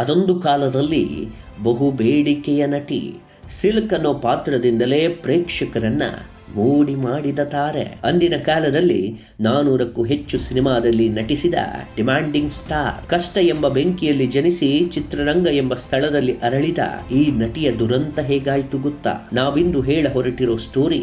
ಅದೊಂದು ಕಾಲದಲ್ಲಿ ಬಹು ಬೇಡಿಕೆಯ ನಟಿ ಸಿಲ್ಕ್ ಅನ್ನೋ ಪಾತ್ರದಿಂದಲೇ ಪ್ರೇಕ್ಷಕರನ್ನ ಮೂಡಿ ಮಾಡಿದ ತಾರೆ. ಅಂದಿನ ಕಾಲದಲ್ಲಿ ನಾನೂರಕ್ಕೂ ಹೆಚ್ಚು ಸಿನಿಮಾದಲ್ಲಿ ನಟಿಸಿದ ಡಿಮ್ಯಾಂಡಿಂಗ್ ಸ್ಟಾರ್, ಕಷ್ಟ ಎಂಬ ಬೆಂಕಿಯಲ್ಲಿ ಜನಿಸಿ ಚಿತ್ರರಂಗ ಎಂಬ ಸ್ಥಳದಲ್ಲಿ ಅರಳಿದ ಈ ನಟಿಯ ದುರಂತ ಹೇಗಾಯ್ತು ಗೊತ್ತಾ? ನಾವಿಂದು ಹೇಳ ಹೊರಟಿರೋ ಸ್ಟೋರಿ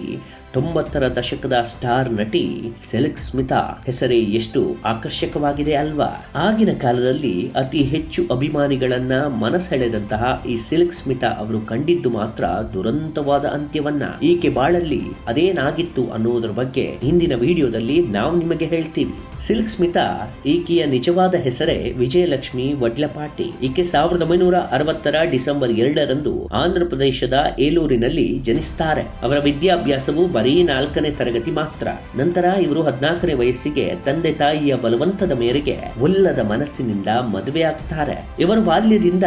ತೊಂಬತ್ತರ ದಶಕದ ಸ್ಟಾರ್ ನಟಿ ಸೆಲೆಕ್ ಸ್ಮಿತಾ ಹೆಸರೇ ಎಷ್ಟು ಆಕರ್ಷಕವಾಗಿದೆ ಅಲ್ವಾ? ಆಗಿನ ಕಾಲದಲ್ಲಿ ಅತಿ ಹೆಚ್ಚು ಅಭಿಮಾನಿಗಳನ್ನ ಮನಸೆಳೆದಂತಹ ಈ ಸಿಲ್ಕ್ ಸ್ಮಿತಾ ಅವರು ಕಂಡಿದ್ದು ಮಾತ್ರ ದುರಂತವಾದ ಅಂತ್ಯವನ್ನ. ಈಕೆ ಬಾಳಲ್ಲಿ ಅದೇನಾಗಿತ್ತು ಅನ್ನೋದ್ರ ಬಗ್ಗೆ ಹಿಂದಿನ ವಿಡಿಯೋದಲ್ಲಿ ನಾವು ನಿಮಗೆ ಹೇಳ್ತೀವಿ. ಸಿಲ್ಕ್ ಸ್ಮಿತಾ ಈಕೆಯ ನಿಜವಾದ ಹೆಸರೇ ವಿಜಯಲಕ್ಷ್ಮಿ ವಡ್ಲಪಾಟಿ. ಈಕೆ ಸಾವಿರದ ಒಂಬೈನೂರ ಅರವತ್ತರ ಡಿಸೆಂಬರ್ ಎರಡರಂದು ಆಂಧ್ರ ಪ್ರದೇಶದ ಏಲೂರಿನಲ್ಲಿ ಜನಿಸ್ತಾರೆ. ಅವರ ವಿದ್ಯಾಭ್ಯಾಸವು ಬರೀ ನಾಲ್ಕನೇ ತರಗತಿ ಮಾತ್ರ. ನಂತರ ಇವರು ಹದಿನಾಲ್ಕನೇ ವಯಸ್ಸಿಗೆ ತಂದೆ ತಾಯಿಯ ಬಲವಂತದ ಮೇರೆಗೆ ಉಲ್ಲದ ಮನಸ್ಸಿನಿಂದ ಮದುವೆ ಆಗ್ತಾರೆ. ಇವರು ಬಾಲ್ಯದಿಂದ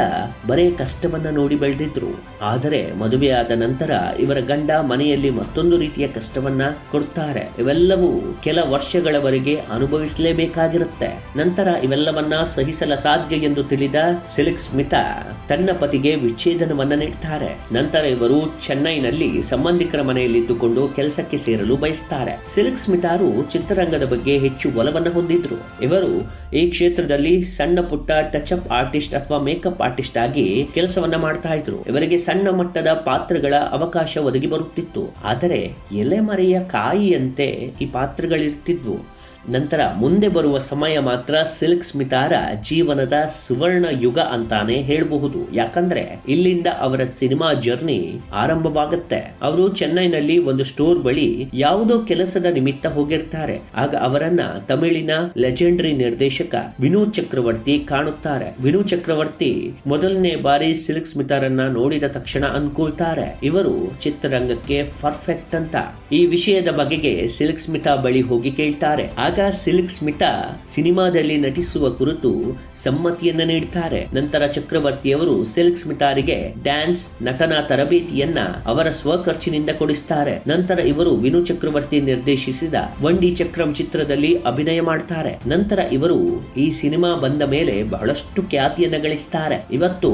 ಬರೇ ಕಷ್ಟವನ್ನ ನೋಡಿ ಬೆಳೆದಿದ್ರು. ಆದರೆ ಮದುವೆಯಾದ ನಂತರ ಇವರ ಗಂಡ ಮನೆಯಲ್ಲಿ ಮತ್ತೊಂದು ರೀತಿಯ ಕಷ್ಟವನ್ನ ಕೊಡ್ತಾರೆ. ಇವೆಲ್ಲವೂ ಕೆಲ ವರ್ಷಗಳವರೆಗೆ ಅನುಭವಿಸಲೇಬೇಕಾಗಿರುತ್ತೆ. ನಂತರ ಇವೆಲ್ಲವನ್ನ ಸಹಿಸಲ ಸಾಧ್ಯ ಎಂದು ತಿಳಿದ ಸಿಲಿಕ್ ಸ್ಮಿತಾ ತನ್ನ ಪತಿಗೆ ವಿಚ್ಛೇದನವನ್ನ ನೀಡ್ತಾರೆ. ನಂತರ ಇವರು ಚೆನ್ನೈನಲ್ಲಿ ಸಂಬಂಧಿಕರ ಮನೆಯಲ್ಲಿದ್ದುಕೊಂಡು ಕೆಲಸಕ್ಕೆ ಸೇರಲು ಬಯಸ್ತಾರೆ. ಸಿಲ್ಕ್ ಸ್ಮಿತಾರು ಚಿತ್ರರಂಗದ ಬಗ್ಗೆ ಹೆಚ್ಚು ಒಲವನ್ನು ಹೊಂದಿದ್ರು. ಇವರು ಈ ಕ್ಷೇತ್ರದಲ್ಲಿ ಸಣ್ಣ ಪುಟ್ಟ ಟಚ್ ಅಪ್ ಆರ್ಟಿಸ್ಟ್ ಅಥವಾ ಮೇಕಪ್ ಆರ್ಟಿಸ್ಟ್ ಆಗಿ ಕೆಲಸವನ್ನ ಮಾಡ್ತಾ ಇದ್ರು. ಇವರಿಗೆ ಸಣ್ಣ ಮಟ್ಟದ ಪಾತ್ರಗಳ ಅವಕಾಶ ಒದಗಿ ಬರುತ್ತಿತ್ತು. ಆದರೆ ಎಲೆಮರೆಯ ಕಾಯಿಯಂತೆ ಈ ಪಾತ್ರಗಳಿರ್ತಿದ್ವು. ನಂತರ ಮುಂದೆ ಬರುವ ಸಮಯ ಮಾತ್ರ ಸಿಲ್ಕ್ ಸ್ಮಿತಾರ ಜೀವನದ ಸುವರ್ಣ ಯುಗ ಅಂತಾನೆ ಹೇಳಬಹುದು. ಯಾಕಂದ್ರೆ ಇಲ್ಲಿಂದ ಅವರ ಸಿನಿಮಾ ಜರ್ನಿ ಆರಂಭವಾಗುತ್ತೆ. ಅವರು ಚೆನ್ನೈನಲ್ಲಿ ಒಂದು ಸ್ಟೋರ್ ಬಳಿ ಯಾವುದೋ ಕೆಲಸದ ನಿಮಿತ್ತ ಹೋಗಿರ್ತಾರೆ. ಆಗ ಅವರನ್ನ ತಮಿಳಿನ ಲೆಜೆಂಡರಿ ನಿರ್ದೇಶಕ ವಿನೋದ್ ಚಕ್ರವರ್ತಿ ಕಾಣುತ್ತಾರೆ. ವಿನೋದ್ ಚಕ್ರವರ್ತಿ ಮೊದಲನೇ ಬಾರಿ ಸಿಲ್ಕ್ ಸ್ಮಿತಾರನ್ನ ನೋಡಿದ ತಕ್ಷಣ ಅನ್ಕೊಳ್ತಾರೆ. ಇವರು ಚಿತ್ರರಂಗಕ್ಕೆ ಪರ್ಫೆಕ್ಟ್ ಅಂತ. ಈ ವಿಷಯದ ಬಗೆಗೆ ಸಿಲ್ಕ್ ಸ್ಮಿತಾ ಬಳಿ ಹೋಗಿ ಕೇಳ್ತಾರೆ. ಆಗ ಸಿಲ್ಕ್ ಸ್ಮಿತಾ ಸಿನಿಮಾದಲ್ಲಿ ನಟಿಸುವ ಕುರಿತು ಸಮ್ಮತಿಯನ್ನ ನೀಡ್ತಾರೆ. ನಂತರ ಚಕ್ರವರ್ತಿಯವರು ಸಿಲ್ಕ್ ಸ್ಮಿತಾರಿಗೆ ಡ್ಯಾನ್ಸ್, ನಟನಾ ತರಬೇತಿಯನ್ನ ಅವರ ಸ್ವಖರ್ಚಿನಿಂದ ಕೊಡಿಸ್ತಾರೆ. ನಂತರ ಇವರು ವಿನು ಚಕ್ರವರ್ತಿ ನಿರ್ದೇಶಿಸಿದ ವಂಡಿ ಚಕ್ರಂ ಚಿತ್ರದಲ್ಲಿ ಅಭಿನಯ ಮಾಡ್ತಾರೆ. ನಂತರ ಇವರು ಈ ಸಿನಿಮಾ ಬಂದ ಮೇಲೆ ಬಹಳಷ್ಟು ಖ್ಯಾತಿಯನ್ನ ಗಳಿಸ್ತಾರೆ. ಇವತ್ತು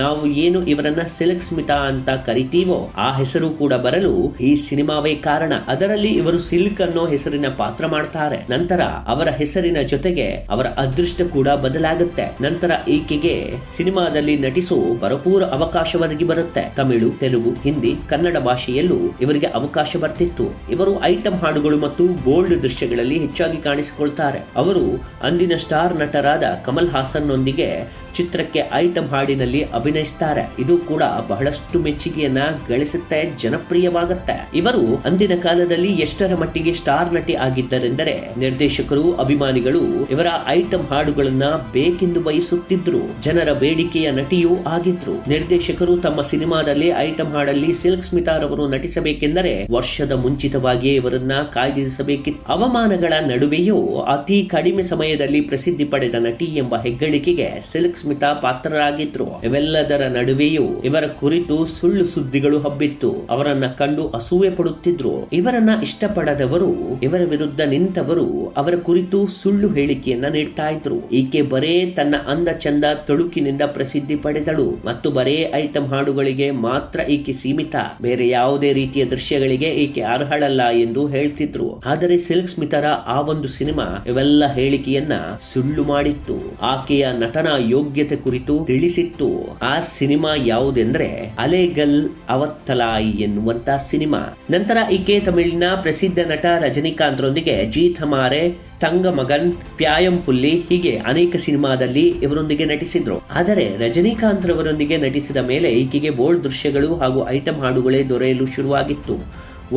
ನಾವು ಏನು ಇವರನ್ನ ಸಿಲ್ಕ್ ಸ್ಮಿತಾ ಅಂತ ಕರಿತೀವೋ ಆ ಹೆಸರು ಕೂಡ ಬರಲು ಈ ಸಿನಿಮಾವೇ ಕಾರಣ. ಅದರಲ್ಲಿ ಇವರು ಸಿಲ್ಕ್ ಅನ್ನೋ ಹೆಸರಿನ ಪಾತ್ರ ಮಾಡ್ತಾರೆ. ನಂತರ ಅವರ ಹೆಸರಿನ ಜೊತೆಗೆ ಅವರ ಅದೃಷ್ಟ ಕೂಡ ಬದಲಾಗುತ್ತೆ. ನಂತರ ಈಕೆಗೆ ಸಿನಿಮಾದಲ್ಲಿ ನಟಿಸೋ ಭರಪೂರ ಅವಕಾಶ ಒದಗಿ ಬರುತ್ತೆ. ತಮಿಳು, ತೆಲುಗು, ಹಿಂದಿ, ಕನ್ನಡ ಭಾಷೆಯಲ್ಲೂ ಇವರಿಗೆ ಅವಕಾಶ ಬರ್ತಿತ್ತು. ಇವರು ಐಟಂ ಹಾಡುಗಳು ಮತ್ತು ಬೋಲ್ಡ್ ದೃಶ್ಯಗಳಲ್ಲಿ ಹೆಚ್ಚಾಗಿ ಕಾಣಿಸಿಕೊಳ್ತಾರೆ. ಅವರು ಅಂದಿನ ಸ್ಟಾರ್ ನಟರಾದ ಕಮಲ್ ಹಾಸನ್ ನೊಂದಿಗೆ ಚಿತ್ರಕ್ಕೆ ಐಟಂ ಹಾಡಿನಲ್ಲಿ ಅಭಿನಯಿಸ್ತಾರೆ. ಇದು ಕೂಡ ಬಹಳಷ್ಟು ಮೆಚ್ಚುಗೆಯನ್ನ ಗಳಿಸುತ್ತೆ, ಜನಪ್ರಿಯವಾಗುತ್ತೆ. ಇವರು ಅಂದಿನ ಕಾಲದಲ್ಲಿ ಎಷ್ಟರ ಮಟ್ಟಿಗೆ ಸ್ಟಾರ್ ನಟಿ ಆಗಿದ್ದರೆಂದರೆ ನಿರ್ದೇಶಕರು, ಅಭಿಮಾನಿಗಳು ಇವರ ಐಟಂ ಹಾಡುಗಳನ್ನ ಬೇಕೆಂದು ಬಯಸುತ್ತಿದ್ರು. ಜನರ ಬೇಡಿಕೆಯ ನಟಿಯೂ ಆಗಿದ್ರು. ನಿರ್ದೇಶಕರು ತಮ್ಮ ಸಿನಿಮಾದಲ್ಲಿ ಐಟಂ ಹಾಡಲ್ಲಿ ಸಿಲ್ಕ್ ಸ್ಮಿತಾರವರು ನಟಿಸಬೇಕೆಂದರೆ ವರ್ಷದ ಮುಂಚಿತವಾಗಿಯೇ ಇವರನ್ನ ಕಾಯ್ದಿರಿಸಬೇಕಿತ್ತು ಅವಮಾನಗಳ ನಡುವೆಯೂ ಅತಿ ಕಡಿಮೆ ಸಮಯದಲ್ಲಿ ಪ್ರಸಿದ್ಧಿ ಪಡೆದ ನಟಿ ಎಂಬ ಹೆಗ್ಗಳಿಕೆಗೆ ಸಿಲ್ಕ್ ಸ್ಮಿತಾ ಪಾತ್ರರಾಗಿದ್ರು. ಇವೆಲ್ಲದರ ನಡುವೆಯೂ ಇವರ ಕುರಿತು ಸುಳ್ಳು ಸುದ್ದಿಗಳು ಹಬ್ಬಿತ್ತು. ಅವರನ್ನ ಕಂಡು ಅಸೂಯೆ ಪಡುತ್ತಿದ್ರು. ಇವರನ್ನ ಇಷ್ಟಪಡದವರು, ಇವರ ವಿರುದ್ಧ ನಿಂತವರು ಅವರ ಕುರಿತು ಸುಳ್ಳು ಹೇಳಿಕೆಯನ್ನ ನೀಡ್ತಾ ಇದ್ರು. ಈಕೆ ಬರೇ ತನ್ನ ಅಂದ ಚಂದ ತೊಳುಕಿನಿಂದ ಪ್ರಸಿದ್ಧಿ ಪಡೆದಳು ಮತ್ತು ಬರೇ ಐಟಂ ಹಾಡುಗಳಿಗೆ ಮಾತ್ರ ಈಕೆ ಸೀಮಿತ. ಬೇರೆ ಯಾವುದೇ ರೀತಿಯ ದೃಶ್ಯಗಳಿಗೆ ಈಕೆ ಅರ್ಹಳಲ್ಲ ಎಂದು ಹೇಳ್ತಿದ್ರು. ಆದರೆ ಸಿಲ್ಕ್ ಸ್ಮಿತರ ಆ ಒಂದು ಸಿನಿಮಾ ಇವೆಲ್ಲ ಹೇಳಿಕೆಯನ್ನ ಸುಳ್ಳು ಮಾಡಿತ್ತು. ಆಕೆಯ ನಟನ ಯೋಗ್ಯತೆ ಕುರಿತು ತಿಳಿಸಿತ್ತು. ಆ ಸಿನಿಮಾ ಯಾವುದೆಂದ್ರೆ ಅಲೆಗಲ್ ಅವತ್ತಲಾಯಿ ಎನ್ನುವಂತ ಸಿನಿಮಾ. ನಂತರ ಈಕೆ ತಮಿಳಿನ ಪ್ರಸಿದ್ಧ ನಟ ರಜನಿಕಾಂತ್ ರೊಂದಿಗೆ ಜೀತ್ ಹಮಾರೆ ತಂಗ ಮಗನ್ ಪ್ಯಾಯಂ ಪುಲ್ಲಿ ಹೀಗೆ ಅನೇಕ ಸಿನಿಮಾದಲ್ಲಿ ಇವರೊಂದಿಗೆ ನಟಿಸಿದ್ರು. ಆದರೆ ರಜನಿಕಾಂತ್ ರವರೊಂದಿಗೆ ನಟಿಸಿದ ಮೇಲೆ ಈಕೆಗೆ ಬೋಲ್ಡ್ ದೃಶ್ಯಗಳು ಹಾಗೂ ಐಟಂ ಹಾಡುಗಳೇ ದೊರೆಯಲು ಶುರುವಾಗಿತ್ತು.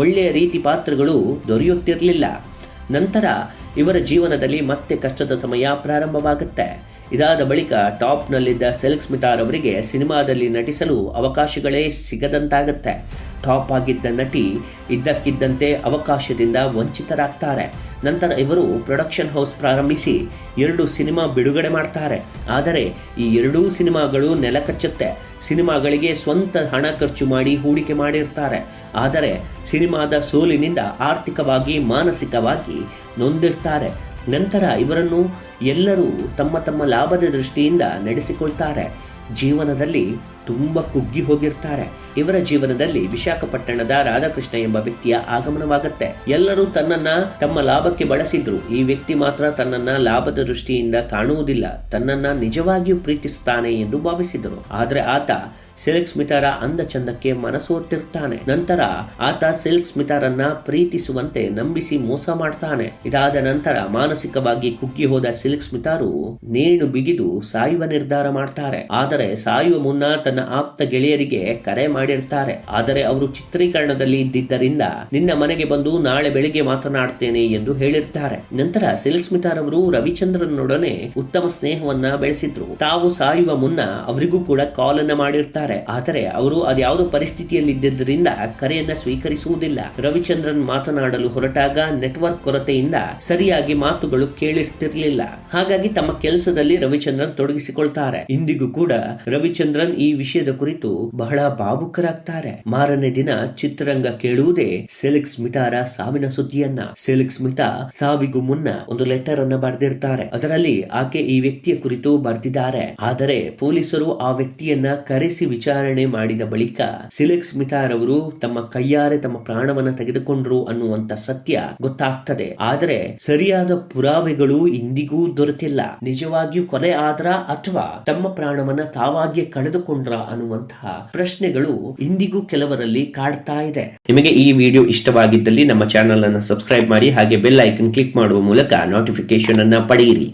ಒಳ್ಳೆಯ ರೀತಿ ಪಾತ್ರಗಳು ದೊರೆಯುತ್ತಿರಲಿಲ್ಲ. ನಂತರ ಇವರ ಜೀವನದಲ್ಲಿ ಮತ್ತೆ ಕಷ್ಟದ ಸಮಯ ಪ್ರಾರಂಭವಾಗುತ್ತೆ. ಇದಾದ ಬಳಿಕ ಟಾಪ್ನಲ್ಲಿದ್ದ ಸೆಲ್ಕ್ ಸ್ಮಿತಾರ್ ಅವರಿಗೆ ಸಿನಿಮಾದಲ್ಲಿ ನಟಿಸಲು ಅವಕಾಶಗಳೇ ಸಿಗದಂತಾಗುತ್ತೆ. ಟಾಪ್ ಆಗಿದ್ದ ನಟಿ ಇದ್ದಕ್ಕಿದ್ದಂತೆ ಅವಕಾಶದಿಂದ ವಂಚಿತರಾಗ್ತಾರೆ. ನಂತರ ಇವರು ಪ್ರೊಡಕ್ಷನ್ ಹೌಸ್ ಪ್ರಾರಂಭಿಸಿ ಎರಡು ಸಿನಿಮಾ ಬಿಡುಗಡೆ ಮಾಡ್ತಾರೆ. ಆದರೆ ಈ ಎರಡೂ ಸಿನಿಮಾಗಳು ನೆಲಕಚ್ಚುತ್ತೆ. ಸಿನಿಮಾಗಳಿಗೆ ಸ್ವಂತ ಹಣ ಖರ್ಚು ಮಾಡಿ ಹೂಡಿಕೆ ಮಾಡಿರ್ತಾರೆ. ಆದರೆ ಸಿನಿಮಾದ ಸೋಲಿನಿಂದ ಆರ್ಥಿಕವಾಗಿ, ಮಾನಸಿಕವಾಗಿ ನೊಂದಿರ್ತಾರೆ. ನಂತರ ಇವರನ್ನು ಎಲ್ಲರೂ ತಮ್ಮ ತಮ್ಮ ಲಾಭದ ದೃಷ್ಟಿಯಿಂದ ನಡೆಸಿಕೊಳ್ತಾರೆ. ಜೀವನದಲ್ಲಿ ತುಂಬಾ ಕುಗ್ಗಿ ಹೋಗಿರ್ತಾರೆ. ಇವರ ಜೀವನದಲ್ಲಿ ವಿಶಾಖಪಟ್ಟಣದ ರಾಧಾಕೃಷ್ಣ ಎಂಬ ವ್ಯಕ್ತಿಯ ಆಗಮನವಾಗುತ್ತೆ. ಎಲ್ಲರೂ ತನ್ನನ್ನ ತಮ್ಮ ಲಾಭಕ್ಕೆ ಬಳಸಿದ್ರು. ಈ ವ್ಯಕ್ತಿ ಮಾತ್ರ ತನ್ನನ್ನ ಲಾಭದ ದೃಷ್ಟಿಯಿಂದ ಕಾಣುವುದಿಲ್ಲ. ತನ್ನನ್ನ ನಿಜವಾಗಿಯೂ ಪ್ರೀತಿಸುತ್ತಾನೆ ಎಂದು ಭಾವಿಸಿದರು. ಆದ್ರೆ ಆತ ಸಿಲ್ಕ್ ಸ್ಮಿತಾರ ಅಂದ ಚಂದಕ್ಕೆ ಮನಸೋತಿರ್ತಾನೆ ನಂತರ ಆತ ಸಿಲ್ಕ್ ಸ್ಮಿತಾರನ್ನ ಪ್ರೀತಿಸುವಂತೆ ನಂಬಿಸಿ ಮೋಸ ಮಾಡ್ತಾನೆ. ಇದಾದ ನಂತರ ಮಾನಸಿಕವಾಗಿ ಕುಗ್ಗಿ ಹೋದ ಸಿಲ್ಕ್ ಸ್ಮಿತಾರು ನೇಣು ಬಿಗಿದು ಸಾಯುವ ನಿರ್ಧಾರ ಮಾಡ್ತಾರೆ. ಆದರೆ ಸಾಯುವ ಮುನ್ನ ತನ್ನ ಆಪ್ತ ಗೆಳೆಯರಿಗೆ ಕರೆ ಮಾಡಿರ್ತಾರೆ. ಆದರೆ ಅವರು ಚಿತ್ರೀಕರಣದಲ್ಲಿ ಇದ್ದಿದ್ದರಿಂದ ನಿನ್ನ ಮನೆಗೆ ಬಂದು ನಾಳೆ ಬೆಳಿಗ್ಗೆ ಮಾತನಾಡ್ತೇನೆ ಎಂದು ಹೇಳಿರ್ತಾರೆ. ನಂತರ ಸಿಲ್ಕ್ ಸ್ಮಿತಾರ್ ಅವರು ರವಿಚಂದ್ರನೊಡನೆ ಉತ್ತಮ ಸ್ನೇಹವನ್ನ ಬೆಳೆಸಿದ್ರು. ತಾವು ಸಾಯುವ ಮುನ್ನ ಅವರಿಗೂ ಕೂಡ ಕಾಲ್ ಅನ್ನ ಮಾಡಿರ್ತಾರೆ. ಆದರೆ ಅವರು ಅದ್ಯಾವುದೋ ಪರಿಸ್ಥಿತಿಯಲ್ಲಿ ಇದ್ದಿದ್ದರಿಂದ ಕರೆಯನ್ನ ಸ್ವೀಕರಿಸುವುದಿಲ್ಲ. ರವಿಚಂದ್ರನ್ ಮಾತನಾಡಲು ಹೊರಟಾಗ ನೆಟ್ವರ್ಕ್ ಕೊರತೆಯಿಂದ ಸರಿಯಾಗಿ ಮಾತುಗಳು ಕೇಳಿರ್ತಿರ್ಲಿಲ್ಲ. ಹಾಗಾಗಿ ತಮ್ಮ ಕೆಲಸದಲ್ಲಿ ರವಿಚಂದ್ರನ್ ತೊಡಗಿಸಿಕೊಳ್ತಾರೆ. ಇಂದಿಗೂ ಕೂಡ ರವಿಚಂದ್ರನ್ ಈ ವಿಷಯದ ಕುರಿತು ಬಹಳ ಭಾವುಕರಾಗ್ತಾರೆ. ಮಾರನೇ ದಿನ ಚಿತ್ರರಂಗ ಕೇಳುವುದೇ ಸೆಲಿಕ್ಸ್ ಮಿತಾರ ಸಾವಿನ ಸುದ್ದಿಯನ್ನ. ಸೆಲಿಕ್ಸ್ ಮಿತಾ ಸಾವಿಗೂ ಮುನ್ನ ಒಂದು ಲೆಟರ್ ಅನ್ನ ಬರೆದಿರ್ತಾರೆ. ಅದರಲ್ಲಿ ಆಕೆ ಈ ವ್ಯಕ್ತಿಯ ಕುರಿತು ಬರೆದಿದ್ದಾರೆ. ಆದರೆ ಪೊಲೀಸರು ಆ ವ್ಯಕ್ತಿಯನ್ನ ಕರೆಸಿ ವಿಚಾರಣೆ ಮಾಡಿದ ಬಳಿಕ ಸಿಲೆಕ್ಸ್ ಮಿತಾರ್ ಅವರು ತಮ್ಮ ಕೈಯಾರೆ ತಮ್ಮ ಪ್ರಾಣವನ್ನ ತೆಗೆದುಕೊಂಡ್ರು ಅನ್ನುವಂತ ಸತ್ಯ ಗೊತ್ತಾಗ್ತದೆ. ಆದರೆ ಸರಿಯಾದ ಪುರಾವೆಗಳು ಇಂದಿಗೂ ದೊರೆತಿಲ್ಲ. ನಿಜವಾಗಿಯೂ ಕೊಲೆ ಆದ್ರ ಅಥವಾ ತಮ್ಮ ಪ್ರಾಣವನ್ನ ತಾವಾಗಿಯೇ ಕಳೆದುಕೊಂಡ್ರ ಅನ್ನುವಂತಹ ಪ್ರಶ್ನೆಗಳು ಇಂದಿಗೂ ಕೆಲವರಲ್ಲಿ ಕಾಡ್ತಾ ಇದೆ. ನಿಮಗೆ ಈ ವಿಡಿಯೋ ಇಷ್ಟವಾಗಿದ್ದಲ್ಲಿ ನಮ್ಮ ಚಾನೆಲ್ ಅನ್ನು ಸಬ್ಸ್ಕ್ರೈಬ್ ಮಾಡಿ ಹಾಗೆ ಬೆಲ್ ಐಕನ್ ಕ್ಲಿಕ್ ಮಾಡುವ ಮೂಲಕ ನೋಟಿಫಿಕೇಶನ್ ಅನ್ನ ಪಡೆಯಿರಿ.